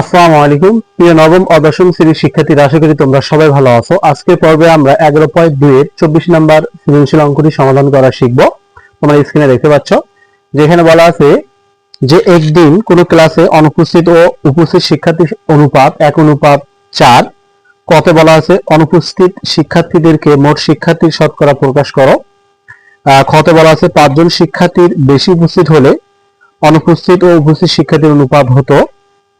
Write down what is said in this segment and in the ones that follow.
আসসালামু আলাইকুম। প্রিয় নবম ও দশম শ্রেণির শিক্ষার্থীরা, আশা করি তোমরা সবাই ভালো আছো। আজকের পর্বে আমরা এগারো পয়েন্ট দুই এর চব্বিশ নাম্বার সৃজনশীল অঙ্কটি সমাধান করা শিখব। তোমরা স্ক্রিনে দেখতে পাচ্ছ, যেখানে বলা আছে যে একদিন কোন ক্লাসে অনুপস্থিত ও উপস্থিত শিক্ষার্থী অনুপাত এক অনুপাত চার। কতে বলা আছে, অনুপস্থিত শিক্ষার্থীদেরকে মোট শিক্ষার্থীর শতকরা প্রকাশ করো। খতে বলা আছে, পাঁচজন শিক্ষার্থীর বেশি উপস্থিত হলে অনুপস্থিত ও উপস্থিত শিক্ষার্থীর অনুপাত হতো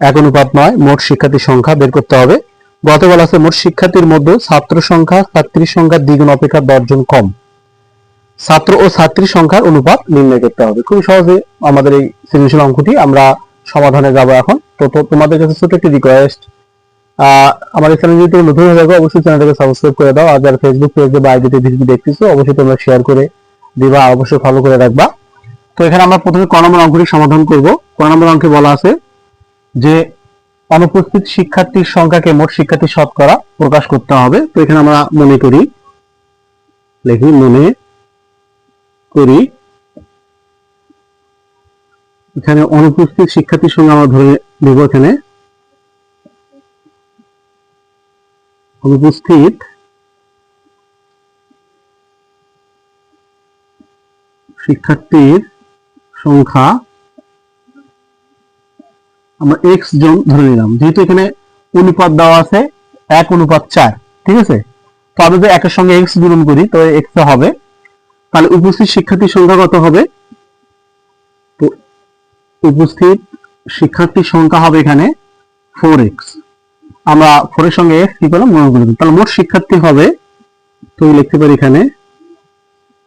এক অনুপাত নয়, মোট শিক্ষার্থীর সংখ্যা বের করতে হবে। গত বলা আছে মোট শিক্ষার্থীর মধ্যে ছাত্র সংখ্যা, ছাত্রীর সংখ্যার দ্বিগুণ অপেক্ষা দশজন কম। ছাত্র ও ছাত্রী সংখ্যার অনুপাত নির্ণয় করতে হবে। খুব সহজে আমাদের এই সৃজনশীল অঙ্কটি আমরা সমাধানে যাব এখন। তো তোমাদের কাছে ছোট একটি রিকোয়েস্ট আমার এই চ্যানেল যদি নতুন হয়ে থাকো, অবশ্যই চ্যানেলটাকে সাবস্ক্রাইব করে দাও। আর যারা ফেসবুক পেজে বা আইডিতে ভিডিও দেখতেছো, অবশ্যই তোমরা শেয়ার করে দিবা, অবশ্যই ফলো করে রাখবা। তো এখানে আমরা প্রথমে ক নম্বর অঙ্কটি সমাধান করব। ক নম্বর অঙ্কে বলা আছে যে অনুপস্থিত শিক্ষার্থীর সংখ্যাকে মোট শিক্ষার্থী শতকরা প্রকাশ করতে হবে। তো এখানে আমরা মনে করি, লিখি, মনে করি, এখানে অনুপস্থিত শিক্ষার্থীর সঙ্গে আমরা ধরে নেব এখানে। অনুপস্থিত শিক্ষার্থীর সংখ্যা আমরা এক্স জন ধরে নিলাম। যেহেতু এখানে অনুপাত দেওয়া আছে, এক অনুপাত চার, ঠিক আছে? তো আমি যদি একের সঙ্গে এক্স গুণন করি তো এক্স হবে, তাহলে উপস্থিত শিক্ষার্থীর সংখ্যা কত হবে? তো উপস্থিত শিক্ষার্থীর সংখ্যা হবে এখানে ফোর এক্স আমরা ফোরের সঙ্গে এক্স কি করলাম? গুণন করে। তাহলে মোট শিক্ষার্থী হবে, তো লিখতে পারি এখানে,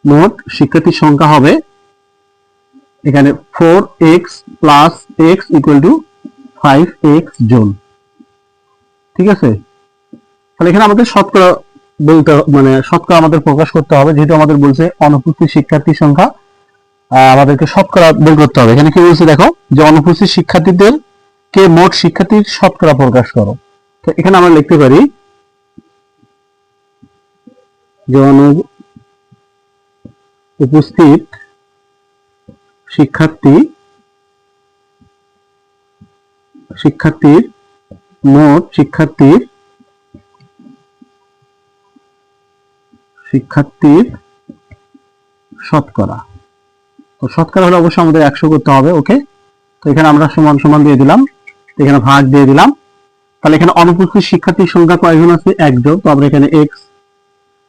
মোট শিক্ষার্থীর সংখ্যা হবে এখানে four X plus X equal to five X জন ঠিক আছে? তাহলে এখানে আমাদের শতকরা বলতে মানে শতকরা আমাদের প্রকাশ করতে হবে, যেহেতু আমাদের বলছে অনুপস্থিত সংখ্যা আমাদেরকে শতকরা বের করতে হবে। এখানে কি বলছে দেখো? যে অনুপস্থিত শিক্ষার্থীদের কে মোট শিক্ষার্থীর শতকরা প্রকাশ করো? তো এখানে আমরা লিখতে পারি যে অনু উপস্থিত শিক্ষার্থী শিক্ষার্থীর মোট শিক্ষার্থীর শিক্ষার্থীর শতকরা। তো শতকরা হলে অবশ্যই আমাদের একশো করতে হবে, ওকে? তো এখানে আমরা সমান সমান দিয়ে দিলাম, এখানে ভাগ দিয়ে দিলাম। তাহলে এখানে অনুপস্থিত শিক্ষার্থীর সংখ্যা কয়জন আছে? একজন। তো আমরা এখানে এক্স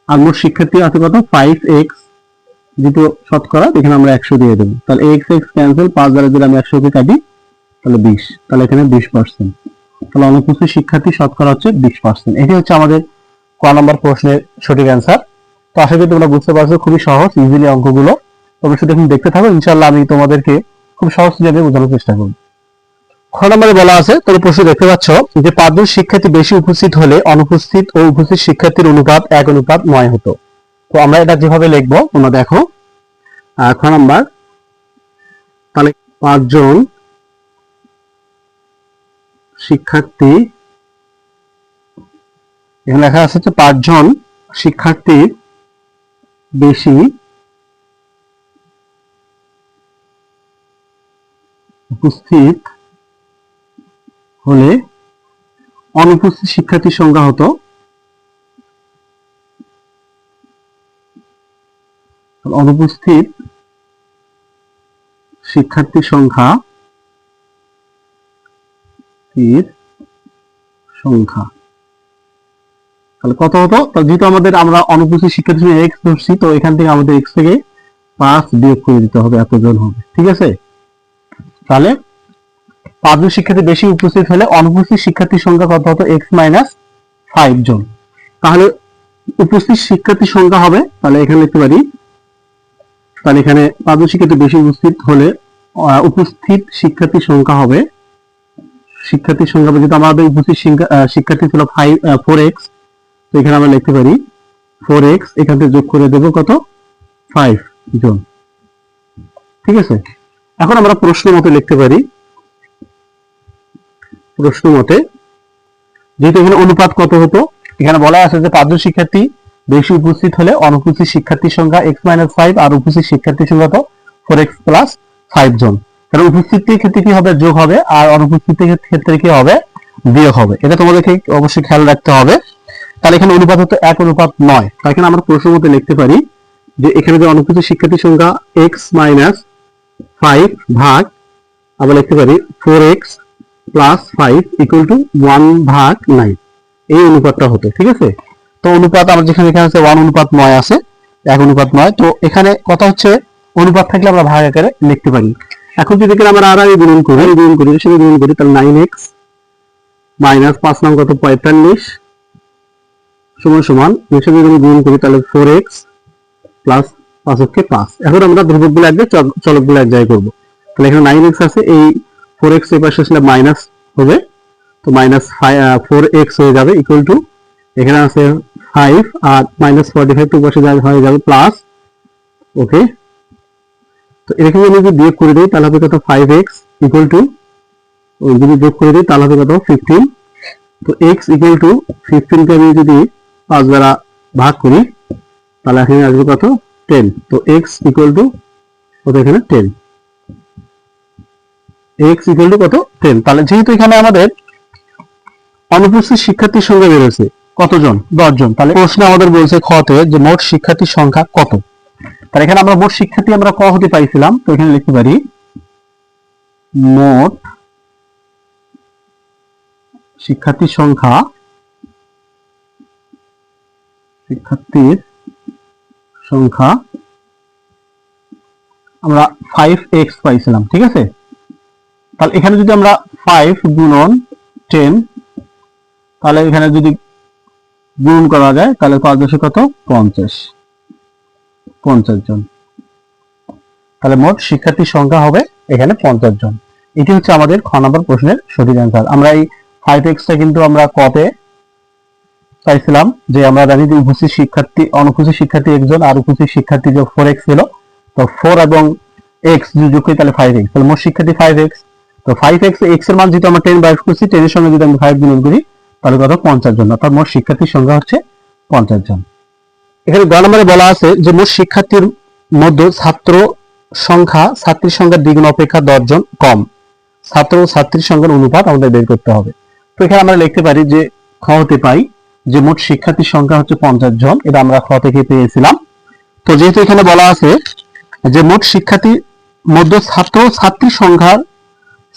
আর মোট শিক্ষার্থী আছে কত? ফাইভ এক্স যেহেতু শতকরা, এখানে আমরা একশো দিয়ে দেবো। তাহলে এক্স এক্স ক্যান্সেল পাঁচ দ্বারা যদি আমি একশোকে কাটি তাহলে বিশ, তাহলে এখানে বিশ পার্সেন্ট তাহলে অনুপস্থিত শিক্ষার্থী শতকরা হচ্ছে বিশ পার্সেন্ট এটি হচ্ছে আমাদের ক নম্বর প্রশ্নের সঠিক অ্যান্সার তো আশা করি তোমরা বুঝতে পারছ, খুবই সহজ ইজিলি অঙ্কগুলো। শুধু দেখতে থাকো ইনশাল্লাহ আমি তোমাদেরকে খুব সহজ বোঝানোর চেষ্টা খ নম্বরে বলা আছে প্রশ্ন দেখতে পাচ্ছ যে পাঁচজন শিক্ষার্থী বেশি উপস্থিত হলে অনুপস্থিত ও উপস্থিত শিক্ষার্থীর অনুপাত এক, অনুপাত নয় হতো। তো আমরা এটা যেভাবে লিখব, তোমরা দেখো। খ নাম্বার, তাহলে পাঁচজন শিক্ষার্থী, এখানে লেখা আছে যে পাঁচজন শিক্ষার্থীর বেশি উপস্থিত হলে অনুপস্থিত শিক্ষার্থীর সংখ্যা হতো অনুপস্থিত শিক্ষার্থীর সংখ্যা এর সংখ্যা। তাহলে কত হতো? যেহেতু আমাদের আমরা অনুপস্থিত শিক্ষার্থী এক্স ধরছি, তো এখান থেকে আমাদের এক্স থেকে পাঁচ বিয়োগ করে দিতে হবে, এতজন হবে। ঠিক আছে? তাহলে পাঁচজন শিক্ষার্থী বেশি উপস্থিত হলে অনুপস্থিত শিক্ষার্থীর সংখ্যা কত হতো? এক্স মাইনাস ফাইভ জন। তাহলে উপস্থিত শিক্ষার্থীর সংখ্যা হবে, তাহলে এখানে লিখতে পারি, তাহলে এখানে পাঁচজন শিক্ষার্থী বেশি উপস্থিত হলে উপস্থিত শিক্ষার্থীর সংখ্যা হবে শিক্ষার্থীর সংখ্যা যেহেতু আমাদের উপস্থিত শিক্ষার্থী ছিল ফাইভ ফোর এক্স তো এখানে আমরা লিখতে পারি ফোর এক্স এখান থেকে যোগ করে দেবো কত? ফাইভ জন। ঠিক আছে? এখন আমরা প্রশ্ন মতে লিখতে পারি। প্রশ্ন মতে, যেহেতু এখানে অনুপাত কত হতো, এখানে বলা আছে যে পাঁচজন শিক্ষার্থী বেশি উপস্থিত হলে অনুপস্থিত শিক্ষার্থীর সংখ্যা এক্স মাইনাস ফাইভ আর উপস্থিত শিক্ষার্থীর সংখ্যা তো ফোর এক্স প্লাস ফাইভ জন। কারণ উপস্থিতির ক্ষেত্রে কি হবে? যোগ হবে। আর অনুপস্থিতির ক্ষেত্রে কি হবে? বিয়োগ হবে। এটা তোমাদেরকে অবশ্যই খেয়াল রাখতে হবে। তাহলে এখানে অনুপাত হতো এক, অনুপাত নয়। তাই এখানে আমরা প্রশ্ন মতে লিখতে পারি যে এখানে যে অনুপস্থিত শিক্ষার্থীর সংখ্যা এক্স মাইনাস ফাইভ ভাগ আবার লিখতে পারি four X plus five equal to one ভাগ নাইন এই অনুপাতটা হতো, ঠিক আছে? তো অনুপাত আমার যেখানে এখানে আছে ওয়ান অনুপাত নয় আছে, এক অনুপাত নয়। তো এখানে কথা হচ্ছে, অনুপাত থাকলে আমরা ভাগ আকারে লিখতে পারি। এখন যদি আমরা আর আগে গুণন করি গুণন করি সেটা গুণন করি, তাহলে নাইন এক্স মাইনাস পাঁচ নাম কত? পঁয়তাল্লিশ। সমান সমান, এর যদি গুণ করি, তাহলে ফোর এক্স প্লাস পাঁচ পাঁচ। এখন আমরা ধ্রুবকগুলো এক জায়গায় চলকগুলো এক জায়গায় করব। তাহলে এখানে নাইন এক্স আছে, এই ফোর এক্সের পাশে আসলে মাইনাস হবে। তো মাইনাস ফোর এক্স হয়ে যাবে ইকুয়াল টু এখানে আছে ফাইভ আর মাইনাস ফর্টি ফাইভ টু পাশে হয়ে যাবে প্লাস ওকে আমি যদি বিয়োগ করে দিই, তাহলে হবে কত? ফাইভ এক্স ইকুয়াল টু যদি যোগ করে দিই, তাহলে হবে কত? ফিফটিন তো এক্স ইকুয়াল টু ফিফটিনকে আমি যদি পাঁচ দ্বারা ভাগ করি, তাহলে এখানে আসবে কত? টেন তো এক্স ইকুয়াল টু কত এখানে? টেন এক্স ইকুয়াল টু কত? টেন তাহলে যেহেতু এখানে আমাদের অনুপস্থিত শিক্ষার্থীর সংখ্যা বেরোছে কতজন? দশজন। তাহলে প্রশ্ন আমাদের বলছে খতে যে মোট শিক্ষার্থীর সংখ্যা কত? তাহলে এখানে আমরা মোট শিক্ষার্থী আমরা ক হতে পাইছিলাম তো এখানে লিখতে পারি মোট শিক্ষার্থীর সংখ্যা শিক্ষার্থীর সংখ্যা, আমরা ফাইভ এক্স পাইছিলাম, ঠিক আছে? তাহলে এখানে যদি আমরা ফাইভ গুণন টেন তাহলে এখানে যদি গুণ করা যায়, তাহলে পাঁচ দশে কত? পঞ্চাশ। পঞ্চাশ জন। তাহলে মোট শিক্ষার্থীর সংখ্যা হবে এখানে পঞ্চাশ জন। এটি হচ্ছে আমাদের খ নম্বর প্রশ্নের সঠিক অ্যান্সার আমরা এই ফাইভ এক্সটা কিন্তু আমরা কতে পাইছিলাম যে আমরা জানি যে উপস্থিত শিক্ষার্থী, অনুপস্থিত শিক্ষার্থী একজন আর উপস্থিত শিক্ষার্থী যে ফোর এক্স ছিল। তো ফোর এবং এক্স যোগ করি তাহলে ফাইভ এক্স তাহলে মোট শিক্ষার্থী ফাইভ এক্স তো ফাইভ এক্স এক্সের মান যেহেতু আমরা টেন বাইশ করছি টেনের সঙ্গে যদি আমি ফাইভ গুণন করি, তাহলে কত? পঞ্চাশ জন। অর্থাৎ মোট শিক্ষার্থীর সংখ্যা হচ্ছে পঞ্চাশ জন। এখানে গ নম্বরে বলা আছে যে মোট শিক্ষার্থীর মধ্যে ছাত্র সংখ্যা ছাত্রীর সংখ্যার দ্বিগুণ অপেক্ষা দশ জন কম। ছাত্র ও ছাত্রীর সংখ্যার অনুপাত আমাদের বের করতে হবে। তো এখানে আমরা লিখতে পারি যে খ হতে পাই যে মোট শিক্ষার্থীর সংখ্যা হচ্ছে পঞ্চাশ জন, এটা আমরা খ থেকে পেয়েছিলাম। তো যেহেতু এখানে বলা আছে যে মোট শিক্ষার্থীর মধ্যে ছাত্র ও ছাত্রীর সংখ্যার,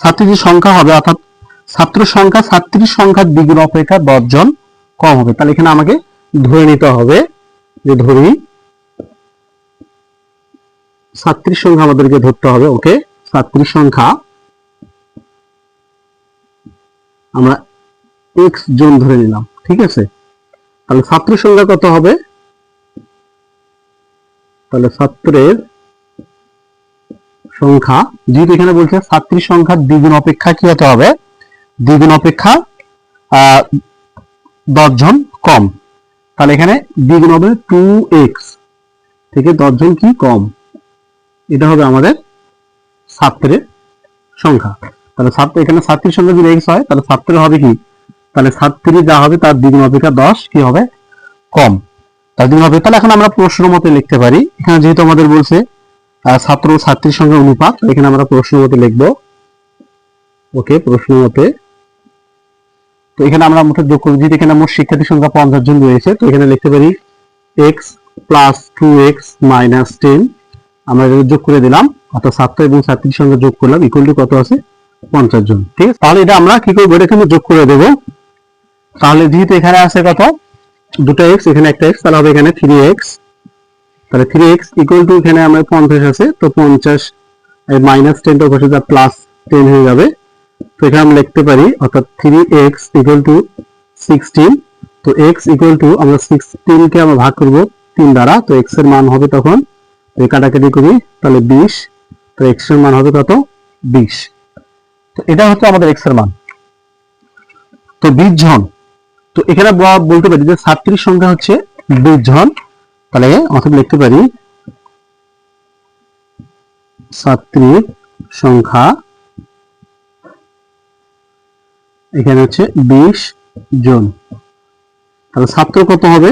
ছাত্রীর সংখ্যা হবে, অর্থাৎ ছাত্র সংখ্যা, ছাত্রীর সংখ্যার দ্বিগুণ অপেক্ষা দশ জন কম হবে। তাহলে এখানে আমাকে ধরে নিতে হবে যে ধরি ছাত্রীর সংখ্যা আমাদেরকে ধরতে হবে, ওকে? ছাত্রীর সংখ্যা, আমরা এক্স জন ধরে নিলাম, ঠিক আছে? তাহলে ছাত্র সংখ্যা কত হবে? তাহলে ছাত্রের সংখ্যা, যেহেতু এখানে বলছে ছাত্রীর সংখ্যা দ্বিগুণ অপেক্ষা কি হতে হবে? দ্বিগুণ অপেক্ষা দশ জন কম। তাহলে এখানে দ্বিগুণ হবে টু এক্স থেকে দশজন কি কম? এটা হবে আমাদের ছাত্রের সংখ্যা। তাহলে ছাত্র এখানে ছাত্রীর সংখ্যা যদি এক্স হয়, তাহলে ছাত্রের হবে কি? তাহলে ছাত্রী যা হবে তার দ্বিগুণ অপেক্ষা দশ, কি হবে? কম। তার দ্বিগুণ হবে তাহলে এখন আমরা প্রশ্ন মতে লিখতে পারি। এখানে যেহেতু আমাদের বলছে ছাত্র ও ছাত্রীর সঙ্গে অনুপাত এখানে আমরা প্রশ্ন মতে লিখব। ওকে, প্রশ্ন মতে তো এখানে আমরা মোটে যোগ করি যেহেতু এখানে মোট শিক্ষার্থীর সংখ্যা পঞ্চাশ জন রয়েছে। তো এখানে লিখতে পারি x plus two x minus ten আমরা এটা যোগ করে দিলাম, অর্থাৎ ছাত্র এবং ছাত্রীর সঙ্গে যোগ করলাম ইকুয়াল টু কত আছে? পঞ্চাশ জন, ঠিক আছে? তাহলে এটা আমরা কি করব? এটা এখানে যোগ করে দেবো। তাহলে যেহেতু এখানে আছে কত? দুটো এক্স এখানে একটা এক্স তাহলে হবে এখানে থ্রি এক্স তাহলে থ্রি এক্স ইকুয়াল টু এখানে আমরা পঞ্চাশ আছে, তো পঞ্চাশ মাইনাস টেনটা বসে যা প্লাস টেন হয়ে যাবে। তো এখানে আমরা লিখতে পারি, অর্থাৎ three x equal to sixteen তো এক্স ইকুয়াল টু আমরা সিক্সটিনকে আমরা ভাগ করব তিন দ্বারা, তো এক্সের মান হবে তখন কাটাকাটি করি, তাহলে বিশ, তো এক্সের মান হবে কত? বিশ। তো এটা হচ্ছে আমাদের এক্সের মান। তো বিশ জন তো এখানে বলতে পারি যে ছাত্রীর সংখ্যা হচ্ছে বিশ জন তাহলে অথবা লিখতে পারি ছাত্রীর সংখ্যা এখানে হচ্ছে বিশ জন। তাহলে ছাত্র কত হবে?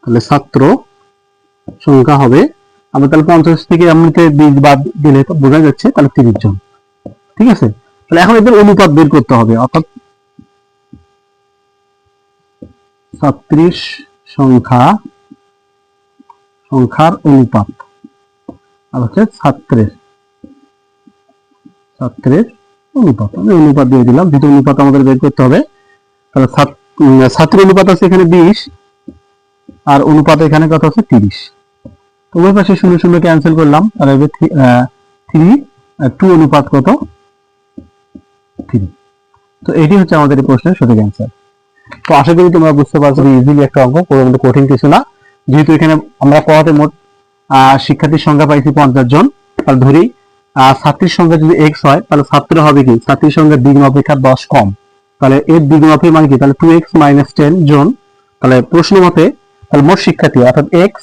তাহলে ছাত্র সংখ্যা হবে, আমরা তাহলে পঞ্চাশ থেকে এমনিতে বিশ বাদ দিলে বোঝা যাচ্ছে তাহলে তিরিশ জন। ঠিক আছে? তাহলে এখন এদের অনুপাত বের করতে হবে, অর্থাৎ সাত্রিশ সংখ্যা, সংখ্যার অনুপাত। আর হচ্ছে ছাত্রের ছাত্রের অনুপাত। আমি অনুপাত দিয়ে দিলাম। দুটো অনুপাত আমাদের বের করতে হবে। তাহলে ছাত- উম, ছাত্রের অনুপাত আছে এখানে বিশ আর অনুপাত এখানে কত আছে? তিরিশ। তো ওই পাশে শূন্য শূন্য ক্যান্সেল করলাম। তাহলে থ্রি টু অনুপাত কত? থ্রি। তো এটি হচ্ছে আমাদের প্রশ্নের সঠিক অ্যান্সার তো আশা করি তোমরা বুঝতে পারছ ইজিলি একটা অঙ্ক কোনো কঠিন কিছু না। যেহেতু এখানে আমরা পড়াতে মোট শিক্ষার্থীর সংখ্যা পাইছি পঞ্চাশ জন তাহলে ধরি ছাত্রীর সংখ্যা যদি এক্স হয়, তাহলে ছাত্র হবে কি? ছাত্রীর সংখ্যা দ্বিগুণ অপেক্ষা দশ কম। তাহলে এর দ্বিগুণ অপেক্ষা মানে কি? তাহলে টু এক্স মাইনাস টেন জন। তাহলে প্রশ্ন মতে, তাহলে মোট শিক্ষার্থী অর্থাৎ x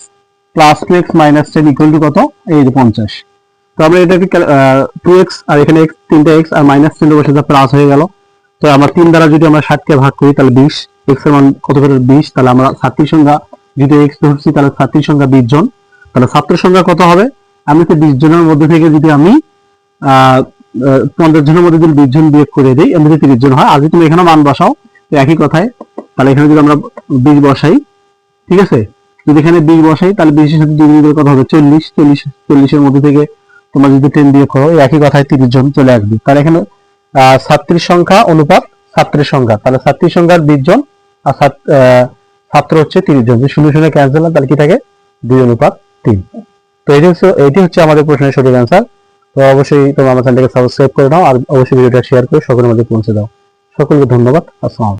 plus two x minus ten equal to কত? এই যে পঞ্চাশ। তো আমরা এটাকে টু এক্স আর এখানে এক্স তিনটে এক্স আর মাইনাস টেন বসে প্লাস হয়ে গেল। তো আমরা তিন দ্বারা যদি আমরা ষাটকে ভাগ করি, তাহলে বিশ। এক্সের মান কত করে বিশ। তাহলে আমরা ছাত্রীর সংখ্যা, যদি এক্স ধরছি, তাহলে ছাত্রীর সংখ্যা বিশ জন। তাহলে ছাত্র সংখ্যা কত হবে? আমি তো বিশ জনের মধ্যে থেকে যদি আমি পঞ্চাশ জনের মধ্যে যদি বিশ জন বিয়োগ করে দিই, এমনিতে তিরিশ জন হয়। যদি তুমি এখানে মান বসাও, তো একই কথায় তাহলে এখানে যদি আমরা বিশ বসাই, ঠিক আছে? যদি এখানে বিশ বসাই, তাহলে বিশের সাথে দুই গুণ কত হবে? চল্লিশ চল্লিশ, চল্লিশের মধ্যে থেকে তোমরা যদি টেন বিয়োগ করো একই কথায় তিরিশ জন চলে আসবে। তাহলে এখানে ছাত্রীর সংখ্যা অনুপাত ছাত্রের সংখ্যা। তাহলে ছাত্রীর সংখ্যার বিশ জন, আর ছাত্র হচ্ছে তিরিশ জন। যদি শূন্য শূন্য ক্যান্সেল তাহলে কি থাকে? দুই অনুপাত তিন। তো এটি হচ্ছে এটি হচ্ছে আমাদের প্রশ্নের সঠিক অ্যান্সার তো অবশ্যই তোমরা আমার চ্যানেলটাকে সাবস্ক্রাইব করে নাও আর অবশ্যই ভিডিওটা শেয়ার করে সকলের মধ্যে পৌঁছে দাও। সকলকে ধন্যবাদ। আসসালাম